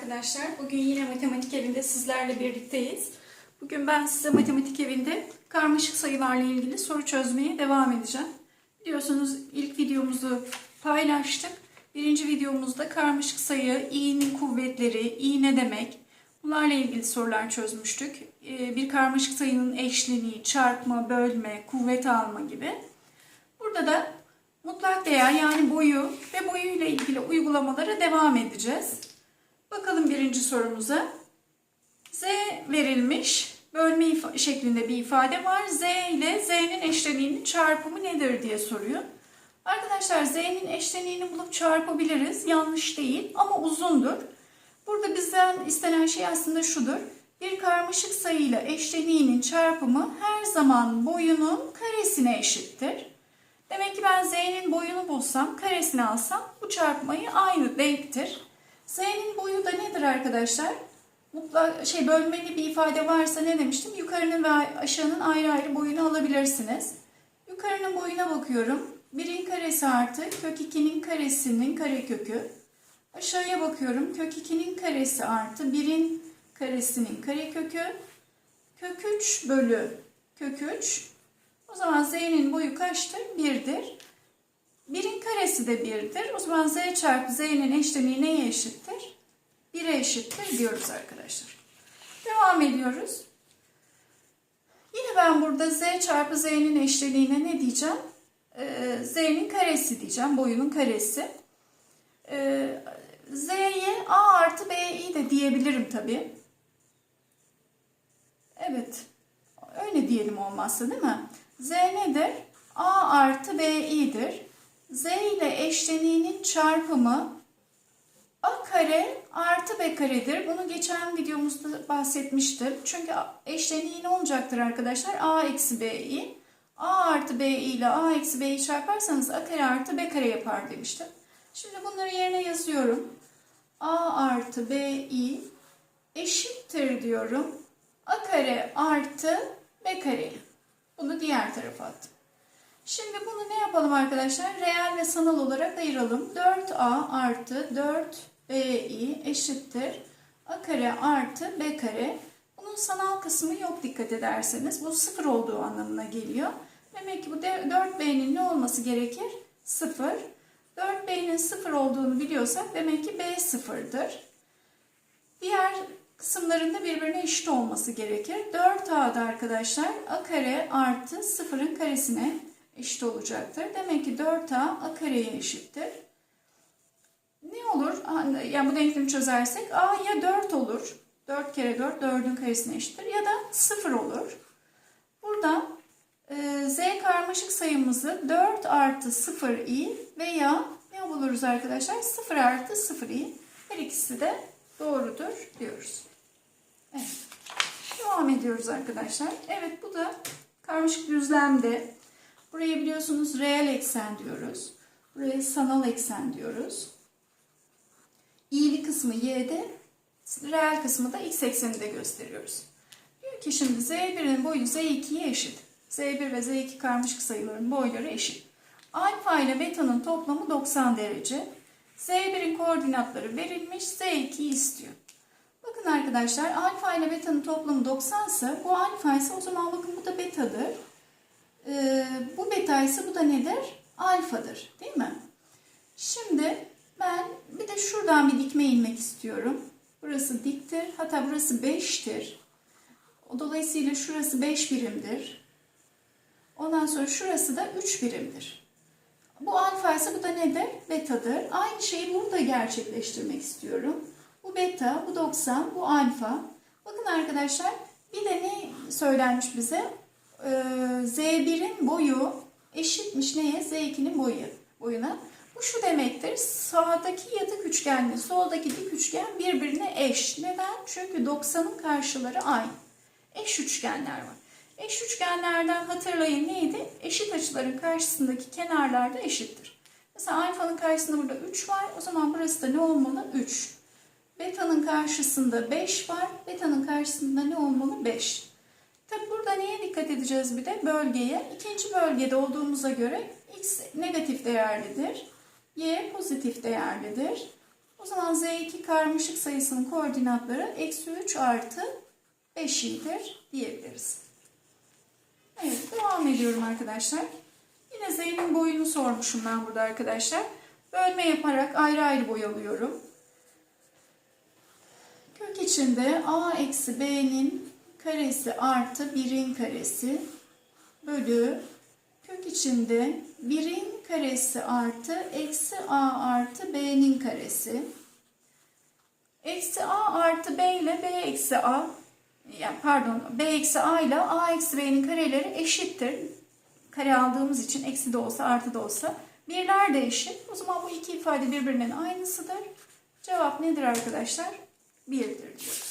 arkadaşlar. Bugün yine matematik evinde sizlerle birlikteyiz. Bugün ben size matematik evinde karmaşık sayılarla ilgili soru çözmeye devam edeceğim. Biliyorsunuz ilk videomuzu paylaştık. Birinci videomuzda karmaşık sayı, i'nin kuvvetleri, i ne demek bunlarla ilgili sorular çözmüştük. Ee, Bir karmaşık sayının eşleniği, çarpma, bölme, kuvvet alma gibi. Burada da mutlak değer yani boyu ve boyuyla ilgili uygulamalara devam edeceğiz. Bakalım birinci sorumuza. Z verilmiş. Bölme şeklinde bir ifade var. Z ile Z'nin eşleniğinin çarpımı nedir diye soruyor. Arkadaşlar Z'nin eşleniğini bulup çarpabiliriz. Yanlış değil ama uzundur. Burada bizden istenen şey aslında şudur. Bir karmaşık sayıyla eşleniğinin çarpımı her zaman boyunun karesine eşittir. Demek ki ben z'nin boyunu bulsam, karesini alsam bu çarpmayı aynı denktir. Z'nin boyu da nedir arkadaşlar? Mutlak şey bölmeli bir ifade varsa ne demiştim? Yukarının ve aşağının ayrı ayrı boyunu alabilirsiniz. Yukarının boyuna bakıyorum. 1'in karesi artı kök 2'nin karesinin karekökü. Aşağıya bakıyorum. Kök 2'nin karesi artı 1'in karesinin karekökü. Kök 3 bölü kök 3 o zaman z'nin boyu kaçtır? 1'dir. 1'in karesi de 1'dir. O zaman z çarpı z'nin eşleniği neye eşittir? 1'e eşittir diyoruz arkadaşlar. Devam ediyoruz. Yine ben burada z çarpı z'nin eşleniğine ne diyeceğim? Ee, z'nin karesi diyeceğim. Boyunun karesi. Ee, z'ye a artı b'yi de diyebilirim tabii. Evet. Öyle diyelim olmazsa değil mi? Z nedir? A artı BI'dir. Z ile eşleniğinin çarpımı A kare artı B karedir. Bunu geçen videomuzda bahsetmiştim. Çünkü eşleniği ne olacaktır arkadaşlar? A eksi BI. A artı BI ile A eksi B'yi çarparsanız A kare artı B kare yapar demiştim. Şimdi bunları yerine yazıyorum. A artı BI eşittir diyorum. A kare artı B kareyi. Bunu diğer tarafa attım. Şimdi bunu ne yapalım arkadaşlar? Reel ve sanal olarak ayıralım. 4A artı 4BI eşittir. A kare artı B kare. Bunun sanal kısmı yok dikkat ederseniz. Bu sıfır olduğu anlamına geliyor. Demek ki bu 4B'nin ne olması gerekir? Sıfır. 4B'nin sıfır olduğunu biliyorsak demek ki B sıfırdır. Diğer kısımlarında birbirine eşit olması gerekir. 4A'da arkadaşlar A kare artı 0'ın karesine eşit olacaktır. Demek ki 4A A kareye eşittir. Ne olur? Yani bu denklemi çözersek A ya 4 olur. 4 kere 4 4'ün karesine eşittir. Ya da 0 olur. Burada e, Z karmaşık sayımızı 4 artı 0i veya ne buluruz arkadaşlar? 0 artı 0i. Her ikisi de doğrudur diyoruz. Evet. Devam ediyoruz arkadaşlar. Evet bu da karmaşık düzlemde. Buraya biliyorsunuz reel eksen diyoruz. Buraya sanal eksen diyoruz. İyili kısmı y'de, reel kısmı da x ekseninde gösteriyoruz. Diyor ki şimdi z1'in boyu z2'ye eşit. z1 ve z2 karmaşık sayıların boyları eşit. Alfa ile beta'nın toplamı 90 derece. z1'in koordinatları verilmiş, z2'yi istiyor. Bakın arkadaşlar alfa ile beta'nın toplamı 90 ise bu alfa ise o zaman bakın bu da betadır. Ee, bu beta ise bu da nedir? Alfadır değil mi? Şimdi ben bir de şuradan bir dikme inmek istiyorum. Burası diktir. Hatta burası 5'tir. Dolayısıyla şurası 5 birimdir. Ondan sonra şurası da 3 birimdir. Bu alfa ise bu da nedir? Betadır. Aynı şeyi burada gerçekleştirmek istiyorum. Bu beta, bu 90, bu alfa. Bakın arkadaşlar bir de ne söylenmiş bize? Ee, Z1'in boyu eşitmiş neye? Z2'nin boyu, boyuna. Bu şu demektir. Sağdaki yatık üçgenle soldaki dik üçgen birbirine eş. Neden? Çünkü 90'ın karşıları aynı. Eş üçgenler var. Eş üçgenlerden hatırlayın neydi? Eşit açıların karşısındaki kenarlar da eşittir. Mesela alfanın karşısında burada 3 var. O zaman burası da ne olmalı? 3. Beta'nın karşısında 5 var. Beta'nın karşısında ne olmalı? 5. Tabi burada neye dikkat edeceğiz bir de? Bölgeye. İkinci bölgede olduğumuza göre x negatif değerlidir. Y pozitif değerlidir. O zaman Z2 karmaşık sayısının koordinatları eksi 3 artı 5i'dir diyebiliriz. Evet devam ediyorum arkadaşlar. Yine Z'nin boyunu sormuşum ben burada arkadaşlar. Bölme yaparak ayrı ayrı boy alıyorum. Kök içinde a eksi b'nin karesi artı 1'in karesi bölü kök içinde 1'in karesi artı eksi a artı b'nin karesi. Eksi a artı b ile b eksi a yani pardon b eksi a ile a eksi b'nin kareleri eşittir. Kare aldığımız için eksi de olsa artı da olsa birler de eşit. O zaman bu iki ifade birbirinin aynısıdır. Cevap nedir arkadaşlar? 1'dir diyoruz.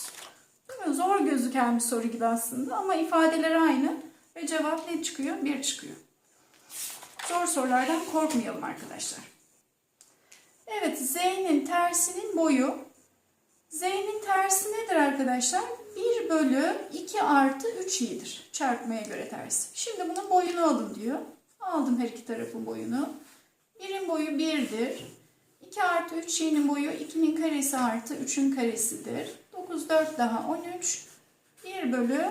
Mi? Zor gözüken bir soru gibi aslında ama ifadeler aynı ve cevap ne çıkıyor? 1 çıkıyor. Zor sorulardan korkmayalım arkadaşlar. Evet, z'nin tersinin boyu. Z'nin tersi nedir arkadaşlar? 1 bölü 2 artı 3 i'dir. Çarpmaya göre tersi. Şimdi bunun boyunu alın diyor. Aldım her iki tarafın boyunu. 1'in boyu 1'dir. 2 artı 3 i'nin boyu 2'nin karesi artı 3'ün karesidir. 9, 4 daha 13. 1 bölü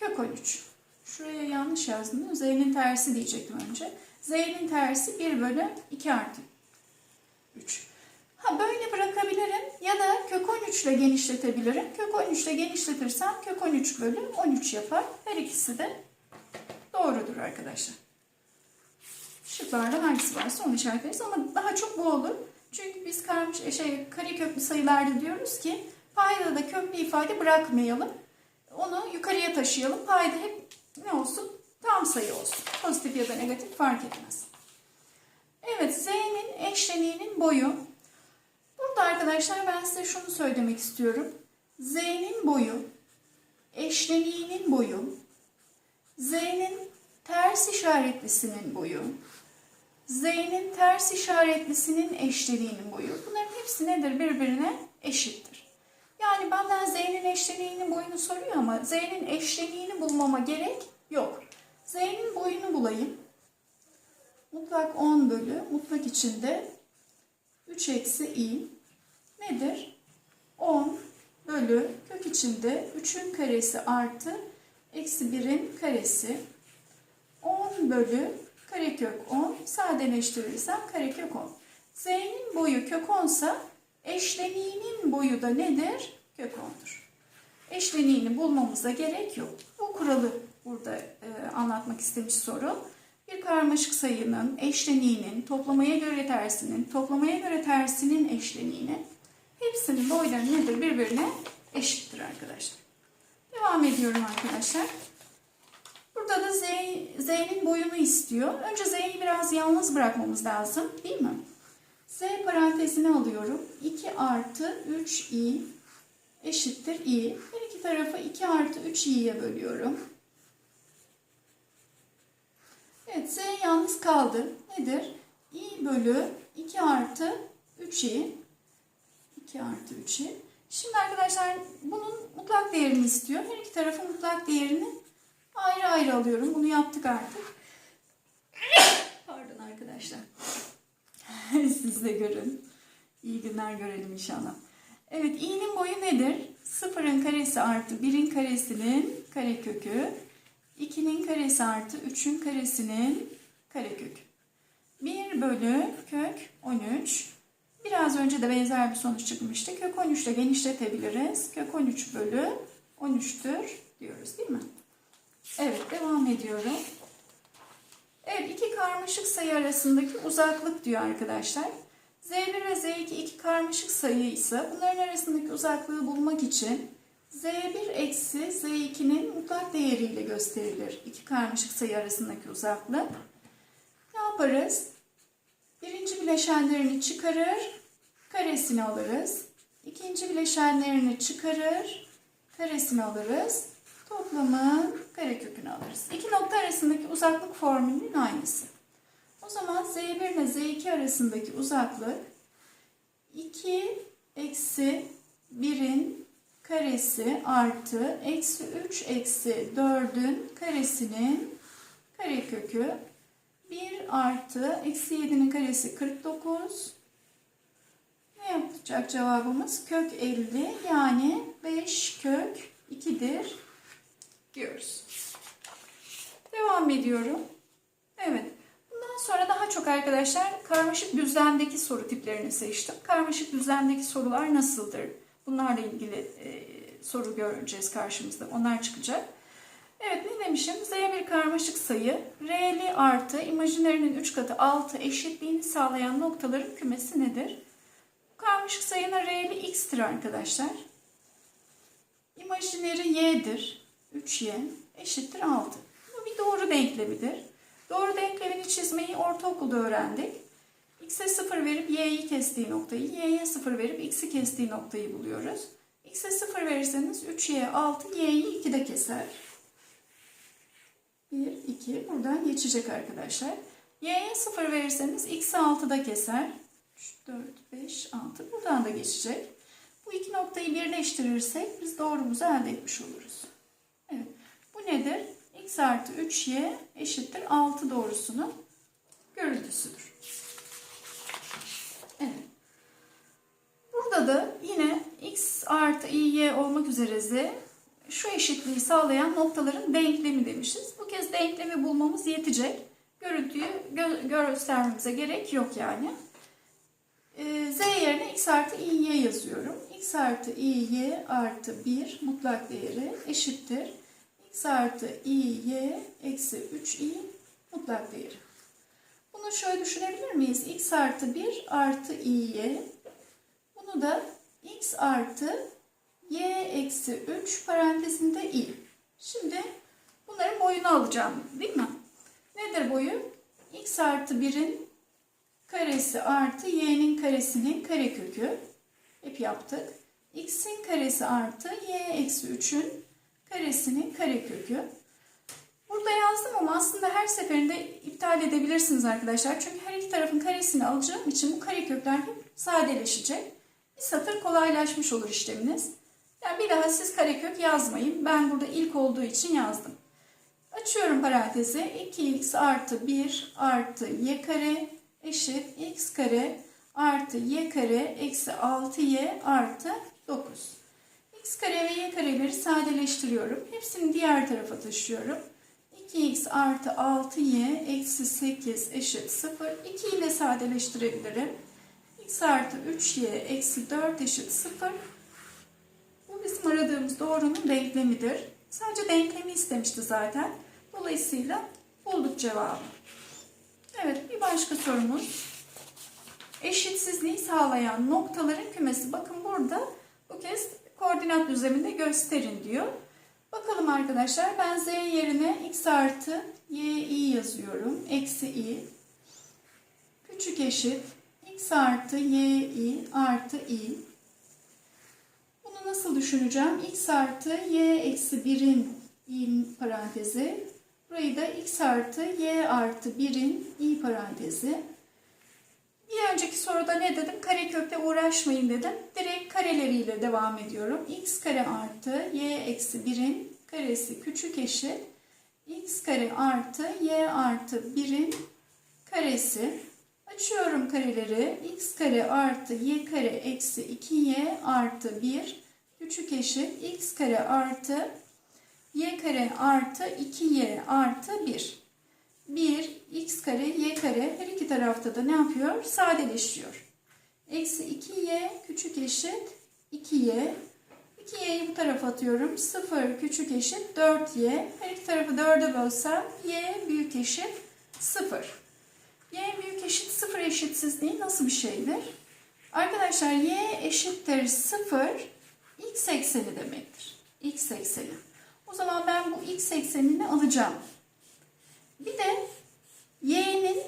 kök 13. Şuraya yanlış yazdım. Z'nin tersi diyecektim önce. Z'nin tersi 1 bölü 2 artı 3. Ha böyle bırakabilirim ya da kök 13 ile genişletebilirim. Kök 13 ile genişletirsem kök 13 bölü 13 yapar. Her ikisi de doğrudur arkadaşlar. Şıklarda hangisi varsa onu işaretleriz ama daha çok bu olur. Çünkü biz karmış, şey, kare köklü sayılarda diyoruz ki payda da köklü ifade bırakmayalım. Onu yukarıya taşıyalım. Payda hep ne olsun? Tam sayı olsun. Pozitif ya da negatif fark etmez. Evet, z'nin eşleniğinin boyu. Burada arkadaşlar ben size şunu söylemek istiyorum. Z'nin boyu, eşleniğinin boyu, z'nin ters işaretlisinin boyu, z'nin ters işaretlisinin eşleniğinin boyu. Bunların hepsi nedir? Birbirine eşittir. Yani benden z'nin eşleniğinin boyunu soruyor ama z'nin eşleniğini bulmama gerek yok. Z'nin boyunu bulayım. Mutlak 10 bölü mutlak içinde 3 eksi i nedir? 10 bölü kök içinde 3'ün karesi artı eksi 1'in karesi 10 bölü karekök 10 sadeleştirirsem karekök 10. Z'nin boyu kök 10 ise eşleniğinin boyu da nedir? Kök 10'dur. Eşleniğini bulmamıza gerek yok. Bu kuralı burada e, anlatmak istemiş soru. Bir karmaşık sayının eşleniğinin, toplamaya göre tersinin, toplamaya göre tersinin eşleniğini hepsinin boyları nedir? Birbirine eşittir arkadaşlar. Devam ediyorum arkadaşlar. Burada da Z, Z'nin boyunu istiyor. Önce Z'yi biraz yalnız bırakmamız lazım değil mi? Z parantezine alıyorum. 2 artı 3i eşittir i. Her iki tarafı 2 artı 3i'ye bölüyorum. Evet z yalnız kaldı. Nedir? i bölü 2 artı 3i. 2 artı 3i. Şimdi arkadaşlar bunun mutlak değerini istiyor. Her iki tarafın mutlak değerini ayrı ayrı alıyorum. Bunu yaptık artık. Pardon arkadaşlar. Siz de görün. İyi günler görelim inşallah. Evet i'nin boyu nedir? Sıfırın karesi artı 1'in karesinin karekökü. 2'nin karesi artı 3'ün karesinin karekökü. 1 bölü kök 13. Biraz önce de benzer bir sonuç çıkmıştı. Kök 13 ile genişletebiliriz. Kök 13 bölü 13'tür diyoruz değil mi? Evet devam ediyorum. Evet iki karmaşık sayı arasındaki uzaklık diyor arkadaşlar. Z1 ve Z2 iki karmaşık sayı ise bunların arasındaki uzaklığı bulmak için Z1 eksi Z2'nin mutlak değeriyle gösterilir. İki karmaşık sayı arasındaki uzaklık. Ne yaparız? Birinci bileşenlerini çıkarır, karesini alırız. İkinci bileşenlerini çıkarır, karesini alırız. Toplamın karekökünü alırız. İki nokta arasındaki uzaklık formülünün aynısı. O zaman Z1 ile Z2 arasındaki uzaklık 2 eksi 1'in karesi artı eksi 3 eksi 4'ün karesinin karekökü 1 artı eksi 7'nin karesi 49 ne yaptı çıkacak cevabımız? Kök 50 yani 5 kök 2'dir diyoruz. Devam ediyorum. Evet. Bundan sonra daha çok arkadaşlar karmaşık düzlemdeki soru tiplerini seçtim. Karmaşık düzlemdeki sorular nasıldır? Bunlarla ilgili e, soru göreceğiz karşımızda. Onlar çıkacak. Evet ne demişim? Z bir karmaşık sayı. R'li artı imajinlerinin 3 katı 6 eşitliğini sağlayan noktaların kümesi nedir? Karmaşık sayının R'li x'tir arkadaşlar. İmajineri y'dir. 3y eşittir 6. Doğru denklemidir. Doğru denklemini çizmeyi ortaokulda öğrendik. x'e 0 verip y'yi kestiği noktayı, y'ye 0 verip x'i kestiği noktayı buluyoruz. x'e 0 verirseniz 3y 6, y'yi 2'de keser. 1, 2 buradan geçecek arkadaşlar. Y'ye 0 verirseniz x'i 6'da keser. 3, 4, 5, 6 buradan da geçecek. Bu iki noktayı birleştirirsek biz doğrumuzu elde etmiş oluruz. Evet. Bu nedir? X artı 3y eşittir 6 doğrusunun görüntüsüdür. Burada da yine x artı iy olmak üzere z şu eşitliği sağlayan noktaların denklemi demişiz. Bu kez denklemi bulmamız yetecek. Görüntüyü gö göstermemize gerek yok yani. Ee, z yerine x artı iy yazıyorum. x artı iy artı 1 mutlak değeri eşittir. X artı iy eksi 3i mutlak değeri. Bunu şöyle düşünebilir miyiz? x artı 1 artı iy. Bunu da x artı y eksi 3 parantezinde i. Şimdi bunların boyunu alacağım değil mi? Nedir boyu? x artı 1'in karesi artı y'nin karesinin karekökü. Hep yaptık. x'in karesi artı y eksi 3'ün karesinin karekökü. Burada yazdım ama aslında her seferinde iptal edebilirsiniz arkadaşlar. Çünkü her iki tarafın karesini alacağım için bu karekökler hep sadeleşecek. Bir satır kolaylaşmış olur işleminiz. Yani bir daha siz karekök yazmayın. Ben burada ilk olduğu için yazdım. Açıyorum parantezi. 2x artı 1 artı y kare eşit x kare artı y kare eksi 6y artı 9. x kare ve y kareleri sadeleştiriyorum. Hepsini diğer tarafa taşıyorum. 2x artı 6y eksi 8 eşit 0. 2'yi de sadeleştirebilirim. x artı 3y eksi 4 eşit 0. Bu bizim aradığımız doğrunun denklemidir. Sadece denklemi istemişti zaten. Dolayısıyla bulduk cevabı. Evet bir başka sorumuz. Eşitsizliği sağlayan noktaların kümesi. Bakın burada bu kez koordinat düzleminde gösterin diyor. Bakalım arkadaşlar ben z yerine x artı y yazıyorum. Eksi i. Küçük eşit x artı y artı i. Bunu nasıl düşüneceğim? x artı y eksi 1'in i parantezi. Burayı da x artı y artı 1'in i parantezi. Bir önceki soruda ne dedim? Karekökle uğraşmayın dedim. Direkt kareleriyle devam ediyorum. x kare artı y eksi 1'in karesi küçük eşit. x kare artı y artı 1'in karesi. Açıyorum kareleri. x kare artı y kare eksi 2y artı 1 küçük eşit. x kare artı y kare artı 2y artı 1. 1 x kare y kare her iki tarafta da ne yapıyor? Sadeleşiyor. Eksi 2y küçük eşit 2y. 2y'yi bu tarafa atıyorum. 0 küçük eşit 4y. Her iki tarafı 4'e bölsem y büyük eşit 0. y büyük eşit 0 eşitsizliği nasıl bir şeydir? Arkadaşlar y eşittir 0 x ekseni demektir. x ekseni. O zaman ben bu x eksenini alacağım. Bir de y'nin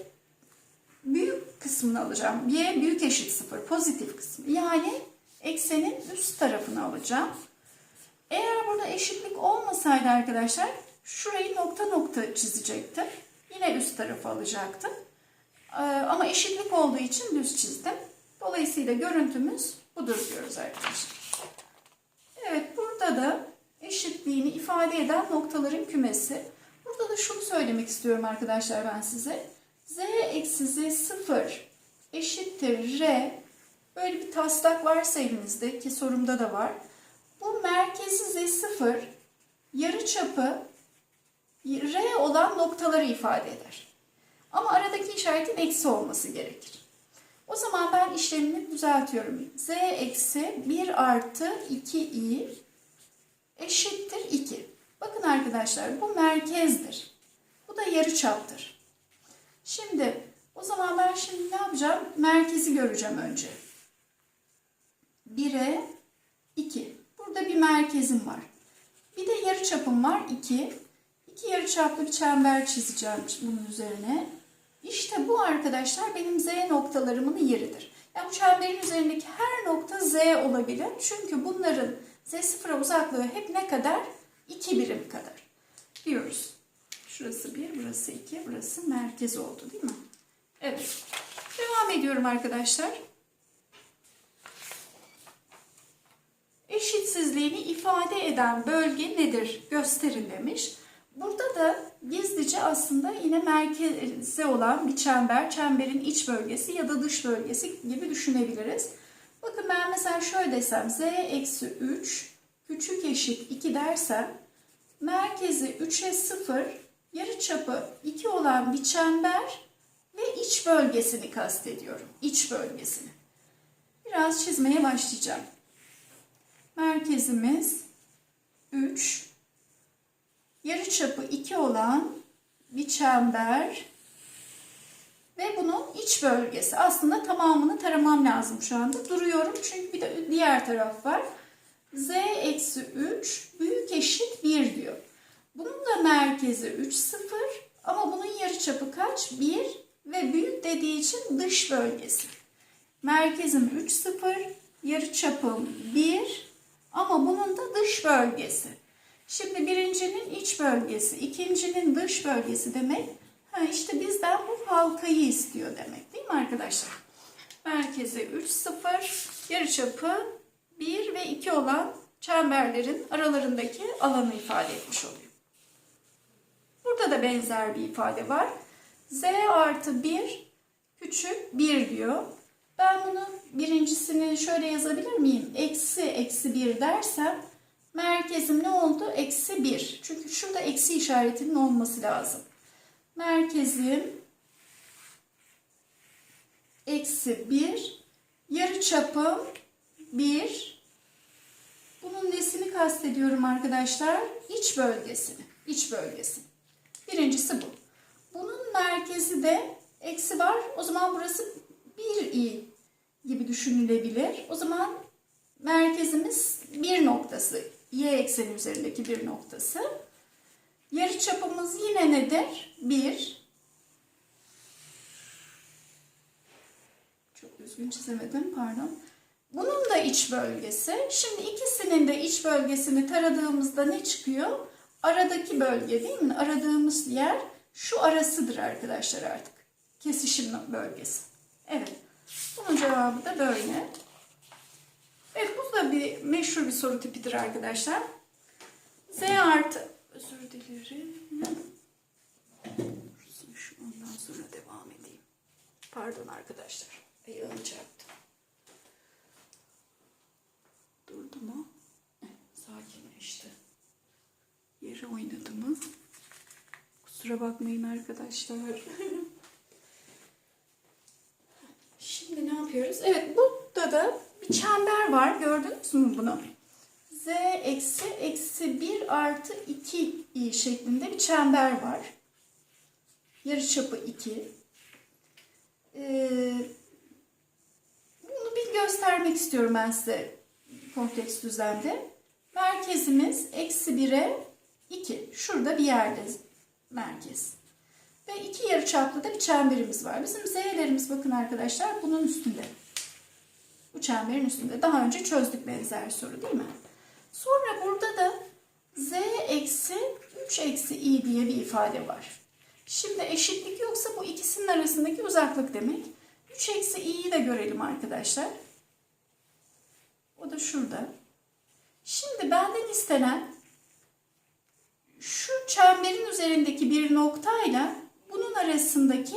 büyük kısmını alacağım. y büyük eşit 0 pozitif kısmı. Yani eksenin üst tarafını alacağım. Eğer burada eşitlik olmasaydı arkadaşlar şurayı nokta nokta çizecektim. Yine üst tarafı alacaktım. Ee, ama eşitlik olduğu için düz çizdim. Dolayısıyla görüntümüz budur diyoruz arkadaşlar. Evet burada da eşitliğini ifade eden noktaların kümesi. Burada da şunu söylemek istiyorum arkadaşlar ben size. Z eksi Z sıfır eşittir R Böyle bir taslak varsa elinizde ki sorumda da var. Bu merkezi Z0 yarıçapı R olan noktaları ifade eder. Ama aradaki işaretin eksi olması gerekir. O zaman ben işlemini düzeltiyorum. Z eksi 1 artı 2i eşittir 2. Bakın arkadaşlar bu merkezdir. Bu da yarıçaptır. Şimdi o zaman ben şimdi ne yapacağım? Merkezi göreceğim önce. 1'e 2. Burada bir merkezim var. Bir de yarıçapım var 2. İki yarıçaplı bir çember çizeceğim bunun üzerine. İşte bu arkadaşlar benim Z noktalarımın yeridir. Yani bu çemberin üzerindeki her nokta Z olabilir. Çünkü bunların Z0'a uzaklığı hep ne kadar? 2 birim kadar. Diyoruz. Şurası 1, burası 2, burası merkez oldu değil mi? Evet. Devam ediyorum arkadaşlar. Eşitsizliğini ifade eden bölge nedir? Gösterin demiş. Burada da gizlice aslında yine merkeze olan bir çember, çemberin iç bölgesi ya da dış bölgesi gibi düşünebiliriz. Bakın ben mesela şöyle desem z eksi 3 küçük eşit 2 dersem merkezi 3'e 0 yarıçapı 2 olan bir çember ve iç bölgesini kastediyorum. İç bölgesini. Biraz çizmeye başlayacağım. Merkezimiz 3 yarıçapı 2 olan bir çember ve bunun iç bölgesi. Aslında tamamını taramam lazım şu anda. Duruyorum çünkü bir de diğer taraf var. Z eksi 3 büyük eşit 1 diyor. Bunun da merkezi 3 0 ama bunun yarıçapı kaç? 1 ve büyük dediği için dış bölgesi. Merkezim 3 0, yarıçapım 1 ama bunun da dış bölgesi. Şimdi birincinin iç bölgesi, ikincinin dış bölgesi demek. Ha işte bizden bu halkayı istiyor demek değil mi arkadaşlar? Merkezi 3, 0, yarıçapı 1 ve 2 olan çemberlerin aralarındaki alanı ifade etmiş oluyor. Burada da benzer bir ifade var. Z artı 1 küçük 1 diyor. Ben bunu birincisini şöyle yazabilir miyim? Eksi eksi 1 dersem merkezim ne oldu? Eksi 1. Çünkü şurada eksi işaretinin olması lazım. Merkezim eksi 1. Yarı çapım 1. Bunun nesini kastediyorum arkadaşlar? İç bölgesini. İç bölgesi. Birincisi bu. Bunun merkezi de eksi var. O zaman burası 1i gibi düşünülebilir. O zaman merkezimiz bir noktası. Y ekseni üzerindeki bir noktası. Yarı çapımız yine nedir? 1. Çok düzgün çizemedim pardon. Bunun da iç bölgesi. Şimdi ikisinin de iç bölgesini taradığımızda ne çıkıyor? Aradaki bölge değil mi? Aradığımız yer şu arasıdır arkadaşlar artık. Kesişim bölgesi. Evet. Bunun cevabı da böyle. Evet bu da bir meşhur bir soru tipidir arkadaşlar. Z artı özür dilerim. Ondan sonra devam edeyim. Pardon arkadaşlar. Ayağım çarptı. Durdu mu? Sakinleşti. Yeri oynadı mı? Kusura bakmayın arkadaşlar. Şimdi ne yapıyoruz? Evet burada da bir çember var. Gördünüz mü bunu? Z eksi eksi 1 artı 2 i şeklinde bir çember var. Yarıçapı 2. Ee, bunu bir göstermek istiyorum ben size konteks düzlemde. Merkezimiz eksi 1'e 2. Şurada bir yerde merkez. Ve iki yarıçaplı da bir çemberimiz var. Bizim z'lerimiz bakın arkadaşlar bunun üstünde. Bu çemberin üstünde. Daha önce çözdük benzer soru değil mi? Sonra burada da z eksi 3 eksi i diye bir ifade var. Şimdi eşitlik yoksa bu ikisinin arasındaki uzaklık demek. 3 eksi i'yi de görelim arkadaşlar. O da şurada. Şimdi benden istenen şu çemberin üzerindeki bir noktayla bunun arasındaki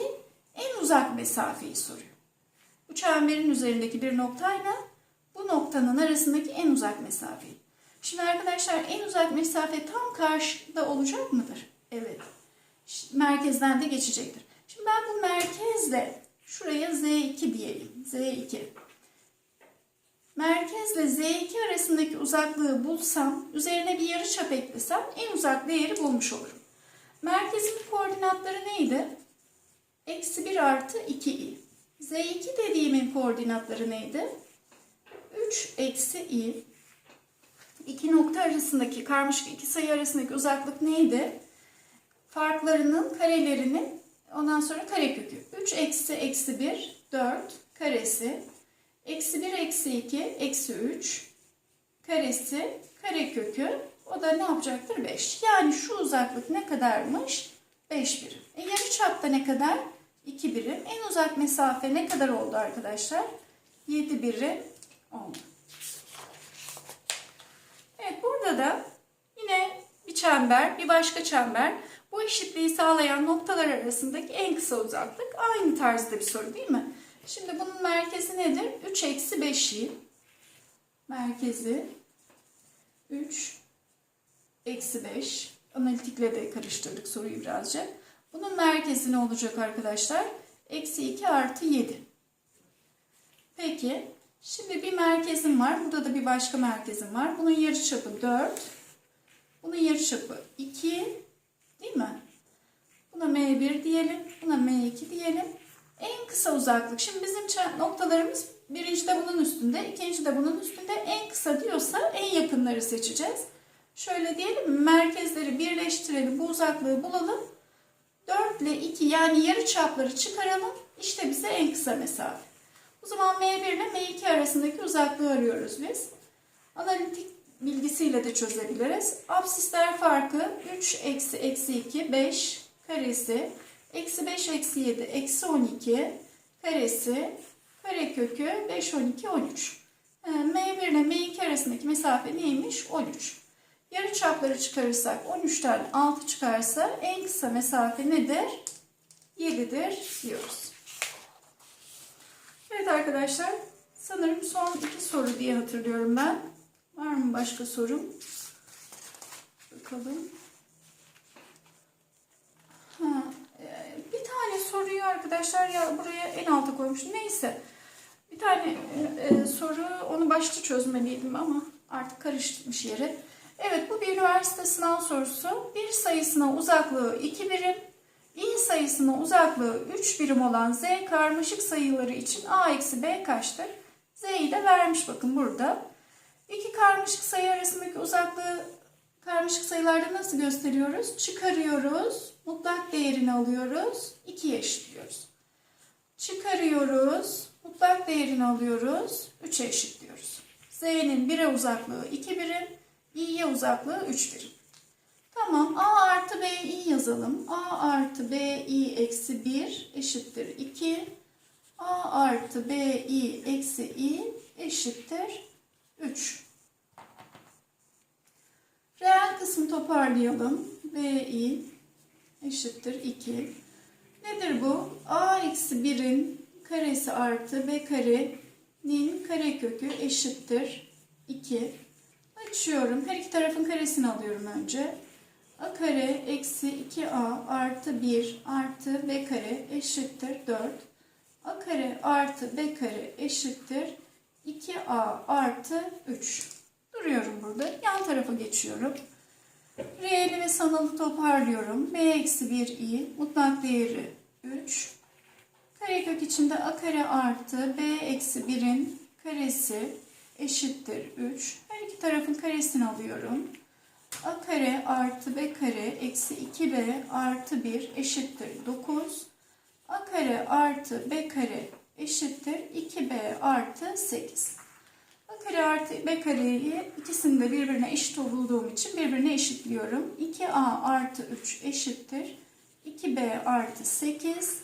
en uzak mesafeyi soruyor. Bu çemberin üzerindeki bir noktayla bu noktanın arasındaki en uzak mesafeyi. Şimdi arkadaşlar en uzak mesafe tam karşıda olacak mıdır? Evet. Merkezden de geçecektir. Şimdi ben bu merkezle şuraya Z2 diyelim. Z2. Merkezle Z2 arasındaki uzaklığı bulsam, üzerine bir yarıçap eklesem en uzak değeri bulmuş olurum. Merkezin koordinatları neydi? Eksi 1 artı 2i. Z2 dediğimin koordinatları neydi? 3 eksi i. İki nokta arasındaki, karmaşık iki sayı arasındaki uzaklık neydi? Farklarının karelerinin ondan sonra karekökü. 3 eksi eksi 1, 4 karesi. Eksi 1 eksi 2, eksi 3 karesi, karekökü. O da ne yapacaktır? 5. Yani şu uzaklık ne kadarmış? 5 birim. E yarı çapta ne kadar? 2 birim. En uzak mesafe ne kadar oldu arkadaşlar? 7 birim oldu. Evet burada da yine bir çember, bir başka çember. Bu eşitliği sağlayan noktalar arasındaki en kısa uzaklık aynı tarzda bir soru değil mi? Şimdi bunun merkezi nedir? 3 eksi 5i. Merkezi 3 eksi 5. Analitikle de karıştırdık soruyu birazcık. Bunun merkezi ne olacak arkadaşlar? Eksi 2 artı 7. Peki. Şimdi bir merkezim var. Burada da bir başka merkezim var. Bunun yarıçapı 4. Bunun yarıçapı 2. Değil mi? Buna M1 diyelim. Buna M2 diyelim. En kısa uzaklık. Şimdi bizim noktalarımız birinci de bunun üstünde, ikinci de bunun üstünde. En kısa diyorsa en yakınları seçeceğiz. Şöyle diyelim? Merkezleri birleştirelim. Bu uzaklığı bulalım. 4 ile 2 yani yarı çapları çıkaralım. İşte bize en kısa mesafe. O zaman M1 ile M2 arasındaki uzaklığı arıyoruz biz. Analitik bilgisiyle de çözebiliriz. Absisler farkı 3 eksi eksi 2 5 karesi eksi 5 eksi 7 eksi 12 karesi karekökü 5 12 13. Ee, M1 ile M2 arasındaki mesafe neymiş? 13. Yarı çapları çıkarırsak 13'ten 6 çıkarsa en kısa mesafe nedir? 7'dir diyoruz. Evet arkadaşlar sanırım son iki soru diye hatırlıyorum ben. Var mı başka sorum? Bakalım. Ha, bir tane soruyu arkadaşlar ya buraya en alta koymuştum. Neyse. Bir tane e, soru onu başta çözmeliydim ama artık karıştırmış yeri. Evet bu bir üniversite sınav sorusu. Bir sayısına uzaklığı 2 birim, i sayısına uzaklığı 3 birim olan z karmaşık sayıları için a eksi b kaçtır? Z'yi de vermiş bakın burada. İki karmaşık sayı arasındaki uzaklığı karmaşık sayılarda nasıl gösteriyoruz? Çıkarıyoruz, mutlak değerini alıyoruz, 2'ye eşitliyoruz. Çıkarıyoruz, mutlak değerini alıyoruz, 3'e eşitliyoruz. Z'nin 1'e uzaklığı 2 birim, i'ye uzaklığı 3 birim. Tamam, a artı b i yazalım. a artı b i eksi 1 eşittir 2. a artı b i eksi i eşittir 3. Reel kısmı toparlayalım. bi eşittir 2. Nedir bu? a eksi 1'in karesi artı b karenin karekökü eşittir 2. Açıyorum. Her iki tarafın karesini alıyorum önce. a kare eksi 2a artı 1 artı b kare eşittir 4. a kare artı b kare eşittir 2a artı 3. Duruyorum burada. Yan tarafa geçiyorum. Reeli ve sanalı toparlıyorum. b eksi 1i mutlak değeri 3. Karekök içinde a kare artı b eksi 1'in karesi eşittir 3. Her iki tarafın karesini alıyorum. a kare artı b kare eksi 2b artı 1 eşittir 9. a kare artı b kare eşittir 2b artı 8. kare artı b kareyi ikisini de birbirine eşit bulduğum için birbirine eşitliyorum. 2a artı 3 eşittir 2b artı 8.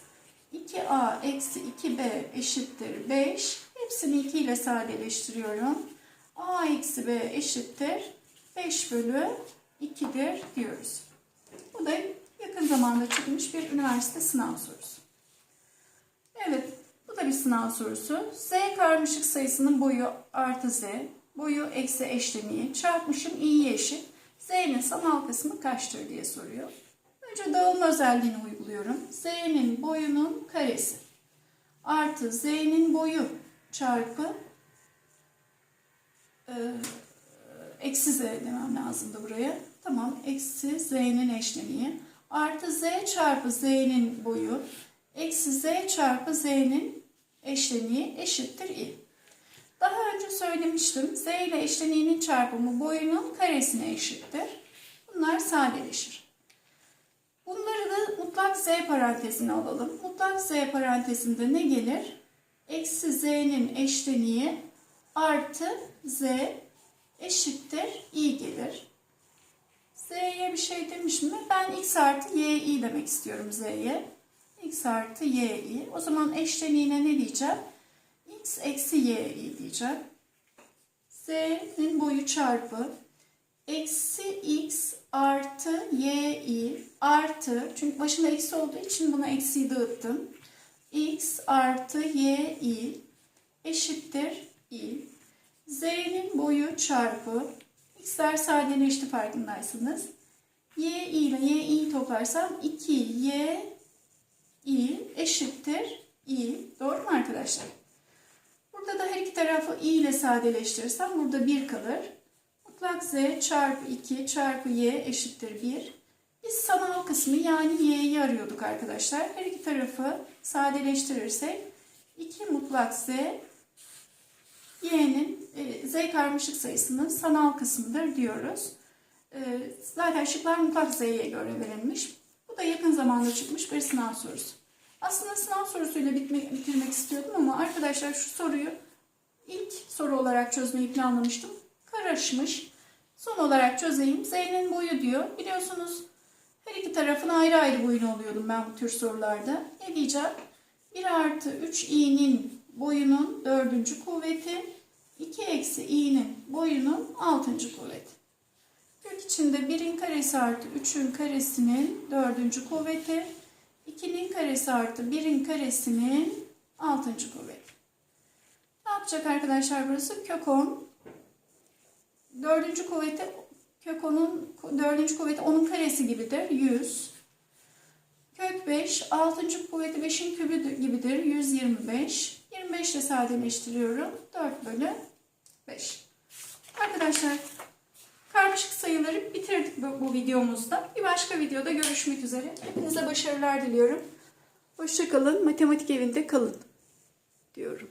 2a eksi 2b eşittir 5. Hepsini 2 ile sadeleştiriyorum. a eksi b eşittir 5 bölü 2'dir diyoruz. Bu da yakın zamanda çıkmış bir üniversite sınav sorusu. Evet, da bir sınav sorusu. Z karmaşık sayısının boyu artı Z, boyu eksi eşleniği çarpmışım i'ye eşit. Z'nin sanal kısmı kaçtır diye soruyor. Önce dağılma özelliğini uyguluyorum. Z'nin boyunun karesi artı Z'nin boyu çarpı e, eksi Z demem lazımdı buraya. Tamam eksi Z'nin eşleniği artı Z çarpı Z'nin boyu eksi Z çarpı Z'nin eşleniği eşittir i. Daha önce söylemiştim. Z ile eşleniğinin çarpımı boyunun karesine eşittir. Bunlar sadeleşir. Bunları da mutlak z parantezine alalım. Mutlak z parantezinde ne gelir? Eksi z'nin eşleniği artı z eşittir i gelir. z'ye bir şey demiş mi? Ben x artı y demek istiyorum z'ye. X artı y O zaman eşleniğine ne diyeceğim? x eksi y diyeceğim. z'nin boyu çarpı eksi x artı y artı çünkü başında eksi olduğu için buna eksiyi dağıttım. x artı y eşittir i. z'nin boyu çarpı x'ler sadeleşti farkındaysanız. y ile y toplarsam 2 y i eşittir i. Doğru mu arkadaşlar? Burada da her iki tarafı i ile sadeleştirirsem burada 1 kalır. Mutlak z çarpı 2 çarpı y eşittir 1. Biz sanal kısmı yani y'yi arıyorduk arkadaşlar. Her iki tarafı sadeleştirirsek 2 mutlak z y'nin e, z karmaşık sayısının sanal kısmıdır diyoruz. E, zaten şıklar mutlak z'ye göre verilmiş. Bu da yakın zamanda çıkmış bir sınav sorusu. Aslında sınav sorusuyla bitmek, bitirmek istiyordum ama arkadaşlar şu soruyu ilk soru olarak çözmeyi planlamıştım karışmış. Son olarak çözeyim. Z'nin boyu diyor. Biliyorsunuz her iki tarafın ayrı ayrı boyunu oluyordum ben bu tür sorularda. Ne diyeceğim? 1 artı 3 i'nin boyunun dördüncü kuvveti. 2 eksi i'nin boyunun altıncı kuvveti. Kök içinde 1'in karesi artı 3'ün karesinin dördüncü kuvveti. 2'nin karesi artı 1'in karesinin altıncı kuvveti. Ne yapacak arkadaşlar burası? Kök 10 Dördüncü kuvveti kök onun dördüncü kuvveti onun karesi gibidir. 100. Kök 5, altıncı kuvveti 5'in kübü gibidir. 125. 25 ile sadeleştiriyorum. 4 bölü 5. Arkadaşlar karmaşık sayıları bitirdik bu, bu videomuzda. Bir başka videoda görüşmek üzere. Hepinize başarılar diliyorum. Hoşçakalın. Matematik evinde kalın diyorum.